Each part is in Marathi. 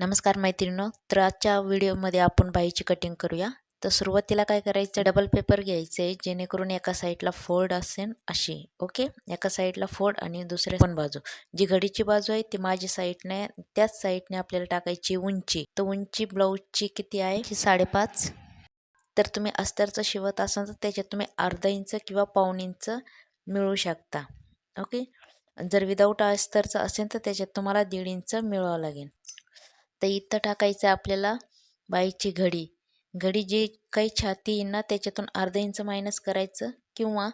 नमस्कार मैत्रिणींनो तर आजच्या व्हिडिओमध्ये आपण बाईची कटिंग करूया. तर सुरुवातीला काय करायचं डबल पेपर घ्यायचं आहे जेणेकरून एका साईडला फोल्ड असेल अशी ओके एका साईडला फोल्ड आणि दुसऱ्या पण बाजू. जी घडीची बाजू आहे ती माझी साईडने त्याच साईडने आपल्याला टाकायची उंची. तर उंची ब्लाऊजची किती आहे? ही साडेपाच. तर तुम्ही अस्तरचं शिवत असाल तर त्याच्यात तुम्ही अर्धा इंच किंवा पाऊण इंच मिळू शकता ओके जर विदाऊट अस्तरचं असेल तर त्याच्यात तुम्हाला दीड इंच मिळवावं लागेल. तर इथं टाकायचं आपल्याला बाईची घडी. घडी जी काही छाती येईल ना त्याच्यातून अर्धा इंच मायनस करायचं किंवा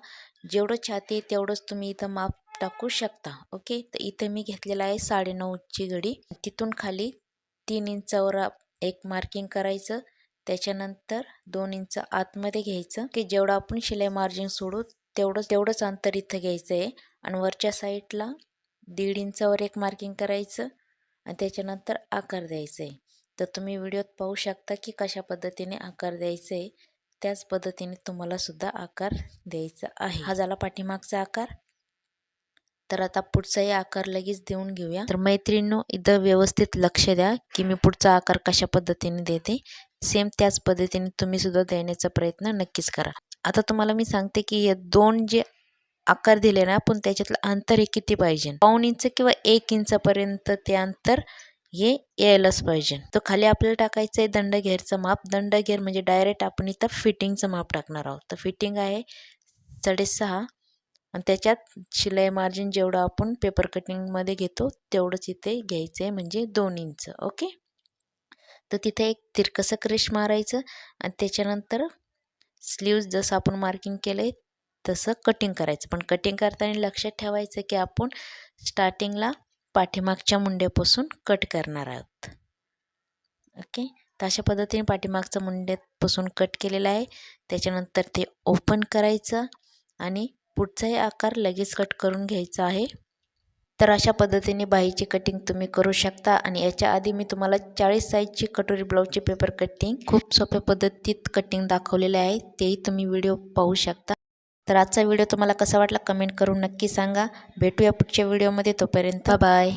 जेवढं छाती आहे तेवढंच तुम्ही इथं माप टाकू शकता. ओके? तर इथं मी घेतलेलं आहे साडेनऊची घडी. तिथून खाली तीन इंचावर एक मार्किंग करायचं. त्याच्यानंतर दोन इंच आतमध्ये घ्यायचं. की जेवढं आपण शिलाई मार्जिन सोडू तेवढंच तेवढंच अंतर इथं घ्यायचं आहे आणि वरच्या साईडला दीड इंचावर एक मार्किंग करायचं. आणि त्याच्यानंतर आकार द्यायचा. आहे तर तुम्ही व्हिडिओत पाहू शकता की कशा पद्धतीने आकार द्यायचा. आहे त्याच पद्धतीने तुम्हाला सुद्धा आकार द्यायचा आहे. हा झाला पाठीमागचा आकार. तर आता पुढचाही आकार लगेच देऊन घेऊया. तर मैत्रिणींनो इथं व्यवस्थित लक्ष द्या की मी पुढचा आकार कशा पद्धतीने देते. सेम त्याच पद्धतीने तुम्ही सुद्धा देण्याचा प्रयत्न नक्कीच करा. आता तुम्हाला मी सांगते की हे दोन जे आकार दिले ना पण त्याच्यातलं अंतर हे किती पाहिजे? पाऊन इंच किंवा एक इंचापर्यंत ते अंतर हे यायलाच पाहिजे. तर खाली आपल्याला टाकायचं आहे दंडघेरचं माप. दंडघेर म्हणजे डायरेक्ट आपण इथं फिटिंगचं माप टाकणार आहोत. तर फिटिंग आहे साडेसहा. आणि त्याच्यात शिलाई मार्जिन जेवढं आपण पेपर कटिंगमध्ये घेतो तेवढंच इथे घ्यायचं आहे म्हणजे दोन इंच. ओके? तर तिथे एक तिरकसं क्रेश मारायचं. आणि त्याच्यानंतर स्लीव्ज जसं आपण मार्किंग केलं आहे तसं कटिंग करायचं. पण कटिंग करताना लक्षात ठेवायचं की आपण स्टार्टिंगला पाठीमागच्या मुंड्यापासून कट करणार आहोत. ओके तर अशा पद्धतीने पाठीमागचं मुंड्यापासून कट केलेलं आहे. त्याच्यानंतर ते ओपन करायचं आणि पुढचाही आकार लगेच कट करून घ्यायचा आहे. तर अशा पद्धतीने बाईची कटिंग तुम्ही करू शकता आणि याच्या आधी मी तुम्हाला चाळीस साईजची कटोरी ब्लाऊजची पेपर कटिंग खूप सोप्या पद्धतीत कटिंग दाखवलेले आहे. तेही तुम्ही व्हिडिओ पाहू शकता. तर आजचा व्हिडिओ तुम्हाला कसा वाटला कमेंट करून नक्की सांगा. भेटूया पुढच्या व्हिडिओमध्ये तोपर्यंत. बाय